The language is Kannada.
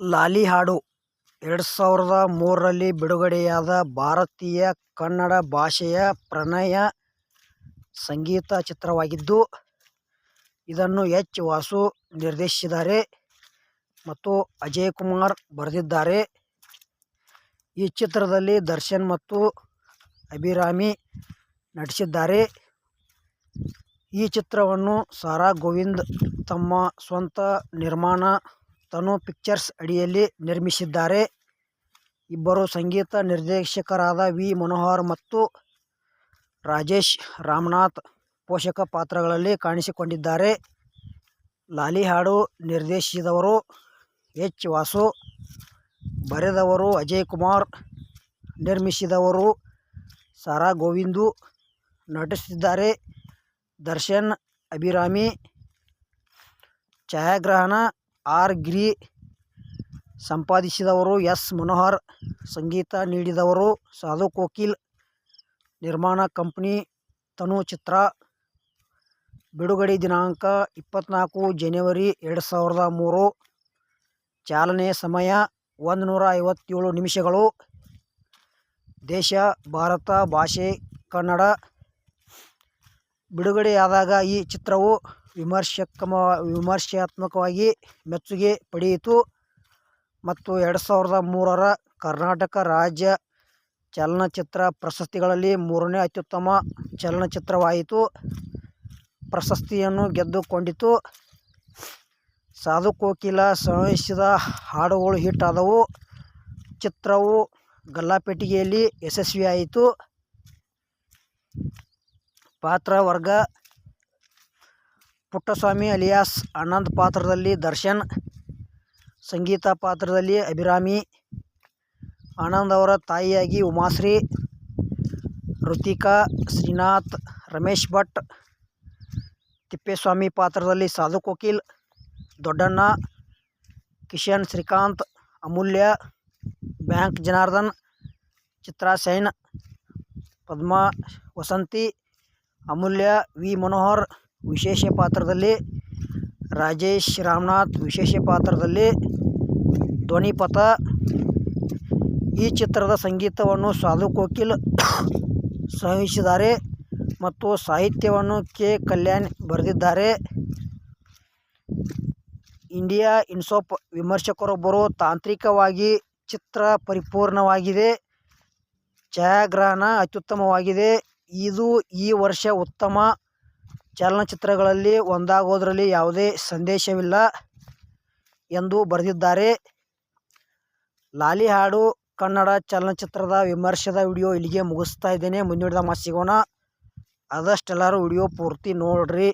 ಲಾಲಿ ಹಾಡು ಎರಡು ಸಾವಿರದ ಮೂರರಲ್ಲಿ ಬಿಡುಗಡೆಯಾದ ಭಾರತೀಯ ಕನ್ನಡ ಭಾಷೆಯ ಪ್ರಣಯ ಸಂಗೀತ ಚಿತ್ರವಾಗಿದ್ದು, ಇದನ್ನು ಎಚ್. ವಾಸು ನಿರ್ದೇಶಿಸಿದ್ದಾರೆ ಮತ್ತು ಅಜಯ್ ಕುಮಾರ್ ಬರೆದಿದ್ದಾರೆ. ಈ ಚಿತ್ರದಲ್ಲಿ ದರ್ಶನ್ ಮತ್ತು ಅಭಿರಾಮಿ ನಟಿಸಿದ್ದಾರೆ. ಈ ಚಿತ್ರವನ್ನು ಸಾರಾ ಗೋವಿಂದ್ ತಮ್ಮ ಸ್ವಂತ ನಿರ್ಮಾಣ ತನು ಪಿಕ್ಚರ್ಸ್ ಅಡಿಯಲ್ಲಿ ನಿರ್ಮಿಸಿದ್ದಾರೆ. ಇಬ್ಬರು ಸಂಗೀತ ನಿರ್ದೇಶಕರಾದ ವಿ. ಮನೋಹರ್ ಮತ್ತು ರಾಜೇಶ್ ರಾಮನಾಥ್ ಪೋಷಕ ಪಾತ್ರಗಳಲ್ಲಿ ಕಾಣಿಸಿಕೊಂಡಿದ್ದಾರೆ. ಲಾಲಿ ಹಾಡು ನಿರ್ದೇಶಿಸಿದವರು ಎಚ್. ವಾಸು, ಬರೆದವರು ಅಜಯ್ ಕುಮಾರ್, ನಿರ್ಮಿಸಿದವರು ಸಾರಾ ಗೋವಿಂದು, ನಟಿಸಿದ್ದಾರೆ ದರ್ಶನ್, ಅಭಿರಾಮಿ, ಛಾಯಾಗ್ರಹಣ ಆರ್ ಗಿರಿ ಸಂಪಾದಿಸಿದವರು ಎಸ್ ಮನೋಹರ್, ಸಂಗೀತ ನೀಡಿದವರು ಸಾಧು ಕೋಕಿಲ್, ನಿರ್ಮಾಣ ಕಂಪ್ನಿ ತನು ಚಿತ್ರ. ಬಿಡುಗಡೆ ದಿನಾಂಕ ಇಪ್ಪತ್ತ್ನಾಲ್ಕು ಜನವರಿ ಎರಡು ಸಾವಿರದ ಮೂರು. ಚಾಲನೆ ಸಮಯ ಒಂದು ನೂರ ಐವತ್ತೇಳು ನಿಮಿಷಗಳು. ದೇಶ, ಭಾರತ, ಭಾಷೆ, ಕನ್ನಡ. ಬಿಡುಗಡೆಯಾದಾಗ ಈ ಚಿತ್ರವು ವಿಮರ್ಶಕಮ, ವಿಮರ್ಶಾತ್ಮಕವಾಗಿ ಮೆಚ್ಚುಗೆ ಪಡೆಯಿತು. ಮತ್ತು ಎರಡು ಸಾವಿರದ ಮೂರರ ಕರ್ನಾಟಕ ರಾಜ್ಯ ಚಲನಚಿತ್ರ ಪ್ರಶಸ್ತಿಗಳಲ್ಲಿ ಮೂರನೇ ಅತ್ಯುತ್ತಮ ಚಲನಚಿತ್ರವಾಯಿತು. ಪ್ರಶಸ್ತಿಯನ್ನು ಗೆದ್ದುಕೊಂಡಿತು. ಸಾಧು ಕೋಕಿಲ ಸಂಯೋಜಿಸಿದ ಹಾಡುಗಳು ಹಿಟ್ ಆದವು. ಚಿತ್ರವು ಗಲ್ಲಾಪೆಟ್ಟಿಗೆಯಲ್ಲಿ ಯಶಸ್ವಿಯಾಯಿತು. ಪಾತ್ರ ವರ್ಗ ಪುಟ್ಟಸ್ವಾಮಿ ಅಲಿಯಾಸ್ ಆನಂದ್ ಪಾತ್ರದಲ್ಲಿ ದರ್ಶನ್ ಸಂಗೀತ ಪಾತ್ರದಲ್ಲಿ ಅಭಿರಾಮಿ ಆನಂದ್ ಅವರ ತಾಯಿಯಾಗಿ ಉಮಾಶ್ರೀ ಋತಿಕಾ ಶ್ರೀನಾಥ್ ರಮೇಶ್ ಭಟ್ ತಿಪ್ಪೇಸ್ವಾಮಿ ಪಾತ್ರದಲ್ಲಿ ಸಾಧು ಕೋಕಿಲ್ ದೊಡ್ಡಣ್ಣ ಕಿಶನ್ ಶ್ರೀಕಾಂತ್ ಅಮೂಲ್ಯ ಬ್ಯಾಂಕ್ ಜನಾರ್ದನ್ ಚಿತ್ರಾ ಸೈನ್ ಪದ್ಮಾ ವಸಂತಿ ಅಮೂಲ್ಯ ವಿ ಮನೋಹರ್ ವಿಶೇಷ ಪಾತ್ರದಲ್ಲಿ ರಾಜೇಶ್ ರಾಮನಾಥ್, ವಿಶೇಷ ಪಾತ್ರದಲ್ಲಿ ಧ್ವನಿಪಥ ಈ ಚಿತ್ರದ ಸಂಗೀತವನ್ನು ಸಾಧು ಕೋಕಿಲ್ ಸಹಿಸಿದ್ದಾರೆ ಮತ್ತು ಸಾಹಿತ್ಯವನ್ನು ಕೆ. ಕಲ್ಯಾಣ್ ಬರೆದಿದ್ದಾರೆ. ಇಂಡಿಯಾ ಇನ್ಸೋಪ್ ವಿಮರ್ಶಕರೊಬ್ಬರು ತಾಂತ್ರಿಕವಾಗಿ ಚಿತ್ರ ಪರಿಪೂರ್ಣವಾಗಿದೆ. ಛಾಯಾಗ್ರಹಣ ಅತ್ಯುತ್ತಮವಾಗಿದೆ. ಇದು ಈ ವರ್ಷ ಉತ್ತಮ ಚಲನಚಿತ್ರಗಳಲ್ಲಿ ಒಂದಾಗೋದರಲ್ಲಿ ಯಾವುದೇ ಸಂದೇಶವಿಲ್ಲ ಎಂದು ಬರೆದಿದ್ದಾರೆ. ಲಾಲಿ ಹಾಡು ಕನ್ನಡ ಚಲನಚಿತ್ರದ ವಿಮರ್ಶೆದ ವಿಡಿಯೋ ಇಲ್ಲಿಗೆ ಮುಗಿಸ್ತಾ ಇದ್ದೇನೆ. ಮುಂದಿನ ಮಾತು ಸಿಗೋಣ. ಆದಷ್ಟೆಲ್ಲರೂ ವಿಡಿಯೋ ಪೂರ್ತಿ ನೋಡಿರಿ.